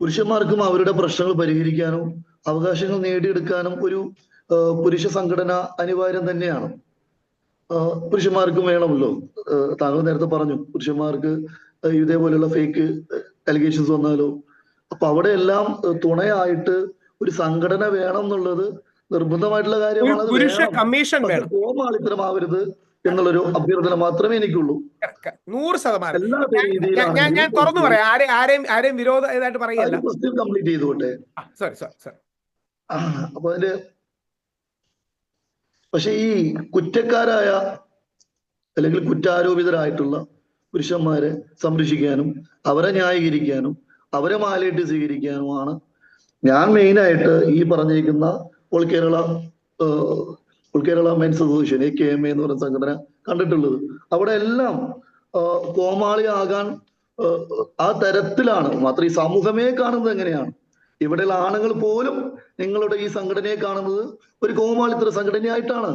പുരുഷന്മാർക്കും അവരുടെ പ്രശ്നങ്ങൾ പരിഹരിക്കാനും അവകാശങ്ങൾ നേടിയെടുക്കാനും ഒരു പുരുഷ സംഘടന അനിവാര്യം തന്നെയാണ്. പുരുഷന്മാർക്കും വേണമല്ലോ. താങ്കൾ നേരത്തെ പറഞ്ഞു പുരുഷന്മാർക്ക് ഇതേപോലെയുള്ള ഫേക്ക് അലിഗേഷൻസ് വന്നാലോ. അപ്പൊ അവിടെ എല്ലാം തുണയായിട്ട് ഒരു സംഘടന വേണം എന്നുള്ളത് നിർബന്ധമായിട്ടുള്ള കാര്യമാണ്. കോമാളിത്തരമാവരുത് എന്നുള്ളൊരു അഭ്യർത്ഥന മാത്രമേ എനിക്കുള്ളൂ. നൂറ് ശതമാനം. ഞാൻ- ഞാൻ- തുറന്നു പറയാം. ആരെയും ആരെയും വിരോധ ഇതായിട്ട് പറയല്ല കംപ്ലീറ്റ് ചെയ്തോട്ടെ സോറി സോറി സോറി അപ്പൊ അതിന്റെ പക്ഷെ ഈ കുറ്റക്കാരായ അല്ലെങ്കിൽ കുറ്റാരോപിതരായിട്ടുള്ള പുരുഷന്മാരെ സംരക്ഷിക്കാനും അവരെ ന്യായീകരിക്കാനും അവരെ മാലയിട്ട് സ്വീകരിക്കാനുമാണ് ഞാൻ മെയിനായിട്ട് ഈ പറഞ്ഞിരിക്കുന്ന all Kerala uh, Kerala men's association A K M A എന്ന് പറയുന്ന സംഘടന കണ്ടിട്ടുള്ളത്. അവിടെ എല്ലാം കോമാളി കോമാളിയാകാൻ ആ തരത്തിലാണ്. മാത്രം ഈ സമൂഹമേ കാണുന്നത് എങ്ങനെയാണ്? ഇവിടെയുള്ള ആണുങ്ങൾ പോലും നിങ്ങളുടെ ഈ സംഘടനയെ കാണുന്നത് ഒരു കോമാളിത്തര സംഘടനയായിട്ടാണ്.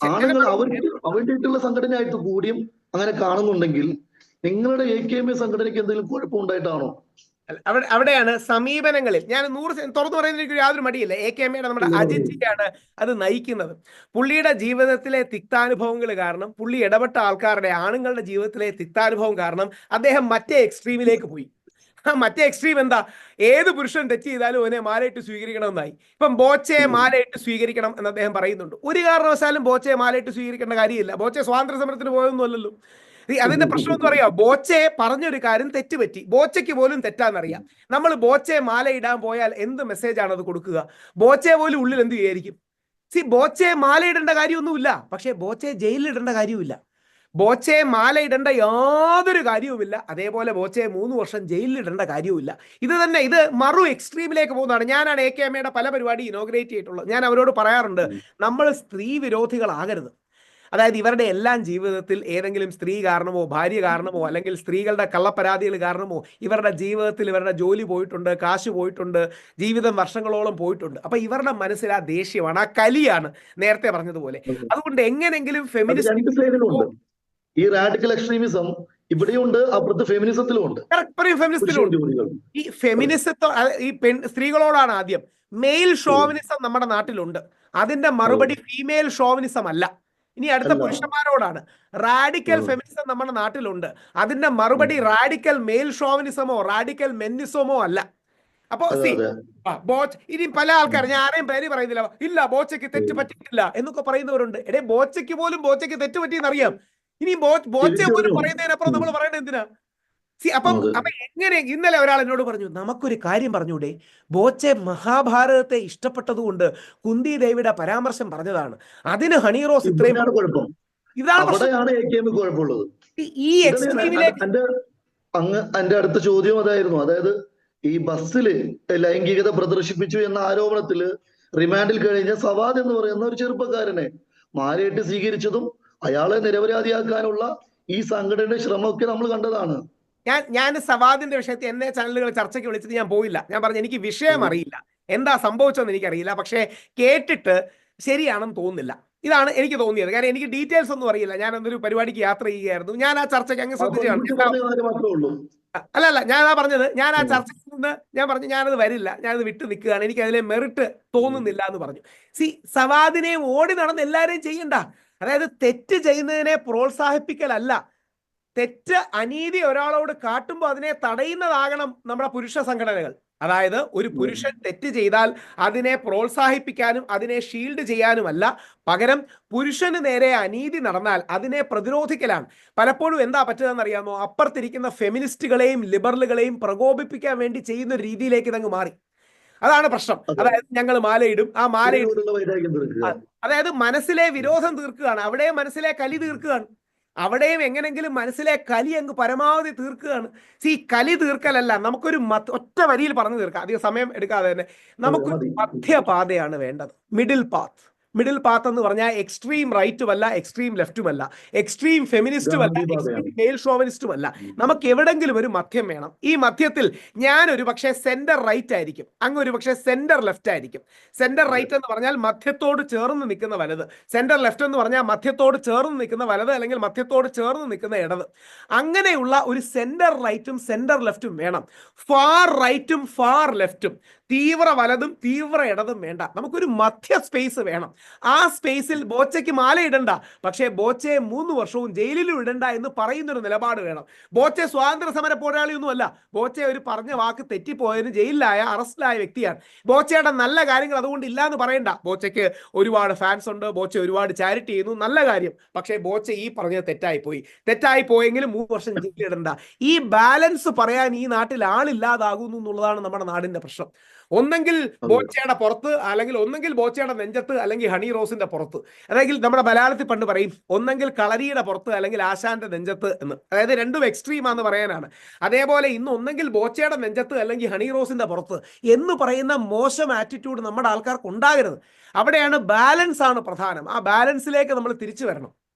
ആണുങ്ങൾ അവർക്ക് അവരുടെയായിട്ടുള്ള സംഘടനയായിട്ട് കൂടിയും അങ്ങനെ കാണുന്നുണ്ടെങ്കിൽ നിങ്ങളുടെ എ കെ എം എ സംഘടനയ്ക്ക് എന്തെങ്കിലും കുഴപ്പമുണ്ടായിട്ടാണോ അവിടെ അവിടെയാണ് സമീപനങ്ങളിൽ. ഞാൻ നൂറ് തുറന്നു പറയുന്ന എനിക്ക് യാതൊരു മടിയില്ല. എ കെ എമ്മയുടെ നമ്മുടെ അജിത്തിയാണ് അത് നയിക്കുന്നത്. പുള്ളിയുടെ ജീവിതത്തിലെ തിക്താനുഭവങ്ങൾ കാരണം പുള്ളി ഇടപെട്ട ആൾക്കാരുടെ ആണുങ്ങളുടെ ജീവിതത്തിലെ തിക്താനുഭവം കാരണം അദ്ദേഹം മറ്റേ എക്സ്ട്രീമിലേക്ക് പോയി. ആ മറ്റേ എക്സ്ട്രീം എന്താ? ഏത് പുരുഷൻ തെറ്റ് ചെയ്താലും അവനെ മാലയിട്ട് സ്വീകരിക്കണമെന്നായി. ഇപ്പം ബോച്ചയെ. മാലയിട്ട് സ്വീകരിക്കണം എന്ന് അദ്ദേഹം പറയുന്നുണ്ട്. ഒരു കാരണവശാലും ബോച്ചയെ മാലയിട്ട് സ്വീകരിക്കേണ്ട കാര്യമില്ല. ബോച്ചെ സ്വാതന്ത്ര്യ സമരത്തിന് പോയൊന്നുമല്ലല്ലോ. അതിന്റെ പ്രശ്നം എന്ന് പറയാ ബോച്ചയെ പറഞ്ഞൊരു കാര്യം തെറ്റുപറ്റി. ബോച്ചയ്ക്ക് പോലും തെറ്റാന്നറിയാം. നമ്മൾ ബോച്ചയെ മാല ഇടാൻ പോയാൽ എന്ത് മെസ്സേജ് ആണ് അത് കൊടുക്കുക? ബോച്ചയെ പോലും ഉള്ളിൽ എന്ത് വിചാരിക്കും സി ബോച്ചയെ മാല ഇടേണ്ട കാര്യമൊന്നുമില്ല. പക്ഷേ ബോച്ചയെ ജയിലിൽ ഇടേണ്ട കാര്യമില്ല ബോച്ചയെ മാല ഇടേണ്ട യാതൊരു കാര്യവുമില്ല. അതേപോലെ ബോച്ചയെ മൂന്ന് വർഷം ജയിലിൽ ഇടേണ്ട കാര്യവുമില്ല. ഇത് തന്നെ ഇത് മറു എക്സ്ട്രീമിലേക്ക് പോകുന്നതാണ്. ഞാനാണ് എ കെ എമ്മയുടെ പല പരിപാടി ഇനോഗ്രേറ്റ് ചെയ്തിട്ടുള്ളത്. ഞാൻ അവരോട് പറയാറുണ്ട് നമ്മൾ സ്ത്രീ വിരോധികളാകരുത്. അതായത് ഇവരുടെ എല്ലാം ജീവിതത്തിൽ ഏതെങ്കിലും സ്ത്രീ കാരണമോ ഭാര്യ കാരണമോ അല്ലെങ്കിൽ സ്ത്രീകളുടെ കള്ളപ്പരാതികൾ കാരണമോ ഇവരുടെ ജീവിതത്തിൽ ഇവരുടെ ജോലി പോയിട്ടുണ്ട് കാശ് പോയിട്ടുണ്ട് ജീവിതം വർഷങ്ങളോളം പോയിട്ടുണ്ട്. അപ്പൊ ഇവരുടെ മനസ്സിൽ ആ ദേഷ്യമാണ് ആ കലിയാണ് നേരത്തെ പറഞ്ഞതുപോലെ. അതുകൊണ്ട് എങ്ങനെങ്കിലും ഫെമിനിസ്റ്റ് ഈ റാഡിക്കൽ എക്സ്ട്രീമിസം ഇവിടെയുണ്ട് അപ്പുറത്ത് ഫെമിനിസത്തിലും ഉണ്ട്. ഈ ഫെമിനിസത്തോ ഈ പെൺ സ്ത്രീകളോടാണ് ആദ്യം. മെയിൽ ഷോവിനിസം നമ്മുടെ നാട്ടിലുണ്ട്. അതിന്റെ മറുപടി ഫീമെയിൽ ഷോവിനിസം അല്ല. ഇനി അടുത്ത പുരുഷന്മാരോടാണ്. റാഡിക്കൽ ഫെമിനിസം നമ്മുടെ നാട്ടിലുണ്ട്. അതിന്റെ മറുപടി റാഡിക്കൽ മെയിൽ ഷോവിനിസമോ റാഡിക്കൽ മെന്നിസമോ അല്ല. അപ്പോ സി ബോച്ച് ഇനി പല ആൾക്കാർ ഞാൻ ആരെയും പേര് പറയുന്നില്ല. ഇല്ല ബോച്ചയ്ക്ക് തെറ്റ് പറ്റിയിട്ടില്ല എന്നൊക്കെ പറയുന്നവരുണ്ട്. എടേ ബോച്ചയ്ക്ക് പോലും ബോച്ചയ്ക്ക് തെറ്റ് പറ്റിയെന്ന് അറിയാം. ഇനി ബോച്ച് ബോച്ചയെ പോലും പറയുന്നതിനപ്പുറം നമ്മൾ പറയണത് എന്തിനാ? സി അപ്പം അപ്പൊ എങ്ങനെ ഇന്നലെ ഒരാൾ എന്നോട് പറഞ്ഞു നമുക്കൊരു കാര്യം പറഞ്ഞൂടെ? ബോച്ചെ മഹാഭാരതത്തെ ഇഷ്ടപ്പെട്ടതുകൊണ്ട് കുന്തി ദേവിയുടെ പരാമർശം പറഞ്ഞതാണ്. അതിന് ഹണിറോസ് ഇത്രയും ഇതാണ് ഈ- എക്സ്ട്രീമിലേക്ക് അങ്ങ് എന്റെ അടുത്ത ചോദ്യം അതായിരുന്നു. അതായത് ഈ ബസ്സിൽ ലൈംഗികത പ്രദർശിപ്പിച്ചു എന്ന ആരോപണത്തിൽ റിമാൻഡിൽ കഴിഞ്ഞ സവാദ് എന്ന് പറയുന്ന ഒരു ചെറുപ്പക്കാരനെ മാലയിട്ട് സ്വീകരിച്ചതും അയാളെ നിരപരാധിയാക്കാനുള്ള ഈ സംഘടനയുടെ ശ്രമമൊക്കെ നമ്മൾ കണ്ടതാണ്. ഞാൻ ഞാൻ സവാദിന്റെ വിഷയത്തിൽ എന്നെ ചാനലുകൾ ചർച്ചയ്ക്ക് വിളിച്ചിട്ട് ഞാൻ പോയില്ല. ഞാൻ പറഞ്ഞു എനിക്ക് വിഷയം അറിയില്ല. എന്താ സംഭവിച്ചതെന്ന് എനിക്കറിയില്ല. പക്ഷേ കേട്ടിട്ട് ശരിയാണെന്ന് തോന്നുന്നില്ല. ഇതാണ് എനിക്ക് തോന്നിയത്. കാരണം എനിക്ക് ഡീറ്റെയിൽസ് ഒന്നും അറിയില്ല. ഞാൻ എന്തൊരു പരിപാടിക്ക് യാത്ര ചെയ്യുകയായിരുന്നു. ഞാൻ ആ ചർച്ചയ്ക്ക് അങ്ങ് ശ്രദ്ധിച്ചാണ് അല്ല അല്ല ഞാൻ ആ പറഞ്ഞത്. ഞാൻ ആ ചർച്ചയിൽ നിന്ന് ഞാൻ പറഞ്ഞു ഞാനത് വരില്ല. ഞാനത് വിട്ടു നിൽക്കുകയാണ്. എനിക്ക് അതിലെ മെറിറ്റ് തോന്നുന്നില്ല എന്ന് പറഞ്ഞു. സി സവാദിനെയും ഓടി നടന്ന് എല്ലാവരെയും ചെയ്യണ്ട. അതായത് തെറ്റ് ചെയ്യുന്നതിനെ പ്രോത്സാഹിപ്പിക്കലല്ല. തെറ്റ് അനീതി ഒരാളോട് കാട്ടുമ്പോൾ അതിനെ തടയുന്നതാകണം നമ്മുടെ പുരുഷ സംഘടനകൾ. അതായത് ഒരു പുരുഷൻ തെറ്റ് ചെയ്താൽ അതിനെ പ്രോത്സാഹിപ്പിക്കാനും അതിനെ ഷീൽഡ് ചെയ്യാനുമല്ല. പകരം പുരുഷന് നേരെ അനീതി നടന്നാൽ അതിനെ പ്രതിരോധിക്കലാണ്. പലപ്പോഴും എന്താ പറ്റുന്നതെന്ന് അറിയാമോ? അപ്പുറത്തിരിക്കുന്ന ഫെമിനിസ്റ്റുകളെയും ലിബറലുകളെയും പ്രകോപിപ്പിക്കാൻ വേണ്ടി ചെയ്യുന്ന ഒരു രീതിയിലേക്ക് ഇതങ്ങ് മാറി. അതാണ് പ്രശ്നം. അതായത് ഞങ്ങൾ മാലയിടും. ആ മാലയിടും. അതായത് മനസ്സിലെ വിരോധം തീർക്കുകയാണ്. അവിടെ മനസ്സിലെ കലി തീർക്കുകയാണ്. അവിടെയും എങ്ങനെങ്കിലും മനസ്സിലെ കലി അങ്ങ് പരമാവധി തീർക്കുകയാണ്. സി കലി തീർക്കലല്ല നമുക്കൊരു ഒറ്റ വരിയിൽ പറഞ്ഞു തീർക്കാം. അധികം സമയം എടുക്കാതെ തന്നെ. നമുക്കൊരു. മധ്യപാതയാണ് വേണ്ടത്. Middle path. മിഡിൽ പാത്ത് എന്ന് പറഞ്ഞാൽ എക്സ്ട്രീം റൈറ്റും അല്ല എക്സ്ട്രീം ലെഫ്റ്റും അല്ല എക്സ്ട്രീം ഫെമിനിസ്റ്റും അല്ല. എക്സ്ട്രീം മെയിൽ ഷോവനിസ്റ്റും അല്ല നമുക്ക് എവിടെങ്കിലും ഒരു മധ്യം വേണം. ഈ മധ്യത്തിൽ ഞാൻ ഒരു പക്ഷേ സെന്റർ റൈറ്റ് ആയിരിക്കും. അങ്ങ് ഒരു പക്ഷേ സെന്റർ ലെഫ്റ്റ് ആയിരിക്കും. സെന്റർ റൈറ്റ് എന്ന് പറഞ്ഞാൽ മധ്യത്തോട് ചേർന്ന് നിൽക്കുന്ന വലത്. സെന്റർ ലെഫ്റ്റ് എന്ന് പറഞ്ഞാൽ മധ്യത്തോട് ചേർന്ന് നിൽക്കുന്ന വലത് അല്ലെങ്കിൽ മധ്യത്തോട് ചേർന്ന് നിൽക്കുന്ന ഇടത്. അങ്ങനെയുള്ള ഒരു സെന്റർ റൈറ്റും സെന്റർ ലെഫ്റ്റും വേണം. ഫാർ റൈറ്റും ഫാർ ലെഫ്റ്റും തീവ്ര വലതും തീവ്ര ഇടതും വേണ്ട. നമുക്കൊരു മധ്യ സ്പേസ് വേണം. ആ സ്പേസിൽ ബോച്ചയ്ക്ക് മാല ഇടണ്ട. പക്ഷേ ബോച്ചയെ മൂന്ന് വർഷവും ജയിലിലും ഇടണ്ട എന്ന് പറയുന്നൊരു നിലപാട് വേണം. ബോച്ചെ സ്വാതന്ത്ര്യ സമര പോരാളിയൊന്നുമല്ല. ബോച്ചെ ഒരു പറഞ്ഞ വാക്ക് തെറ്റിപ്പോയതിന് ജയിലിലായ അറസ്റ്റിലായ വ്യക്തിയാണ്. ബോച്ചയുടെ നല്ല കാര്യങ്ങൾ അതുകൊണ്ട് ഇല്ല എന്ന് പറയണ്ട. ബോച്ചയ്ക്ക് ഒരുപാട് ഫാൻസ് ഉണ്ട്. ബോച്ച ഒരുപാട് ചാരിറ്റി ചെയ്യുന്നു. നല്ല കാര്യം. പക്ഷേ ബോച്ച ഈ പറഞ്ഞത് തെറ്റായി പോയി തെറ്റായി പോയെങ്കിലും മൂന്ന് വർഷം ജയിലിലിടണ്ട ഈ ബാലൻസ് പറയാൻ ഈ നാട്ടിൽ ആളില്ലാതാകുന്നു എന്നുള്ളതാണ് നമ്മുടെ നാടിന്റെ പ്രശ്നം. ഒന്നെങ്കിൽ ബോച്ചയുടെ പുറത്ത് അല്ലെങ്കിൽ ഒന്നെങ്കിൽ ബോച്ചയുടെ നെഞ്ചത്ത് അല്ലെങ്കിൽ ഹണി റോസിന്റെ പുറത്ത്. അല്ലെങ്കിൽ നമ്മുടെ മലയാളത്തിൽ പണ്ട് പറയും ഒന്നെങ്കിൽ കളരിയുടെ പുറത്ത് അല്ലെങ്കിൽ ആശാന്റെ നെഞ്ചത്ത് എന്ന്. അതായത് രണ്ടും എക്സ്ട്രീം ആണെന്ന് പറയാനാണ്. അതേപോലെ ഇന്ന് ഒന്നെങ്കിൽ ബോച്ചയുടെ നെഞ്ചത്ത് അല്ലെങ്കിൽ ഹണി റോസിന്റെ പുറത്ത് എന്ന് പറയുന്ന മോശം ആറ്റിറ്റ്യൂഡ് നമ്മുടെ ആൾക്കാർക്ക് ഉണ്ടാകരുത്. അവിടെയാണ് ബാലൻസ് ആണ് പ്രധാനം. ആ ബാലൻസിലേക്ക് നമ്മൾ തിരിച്ചു വരണം.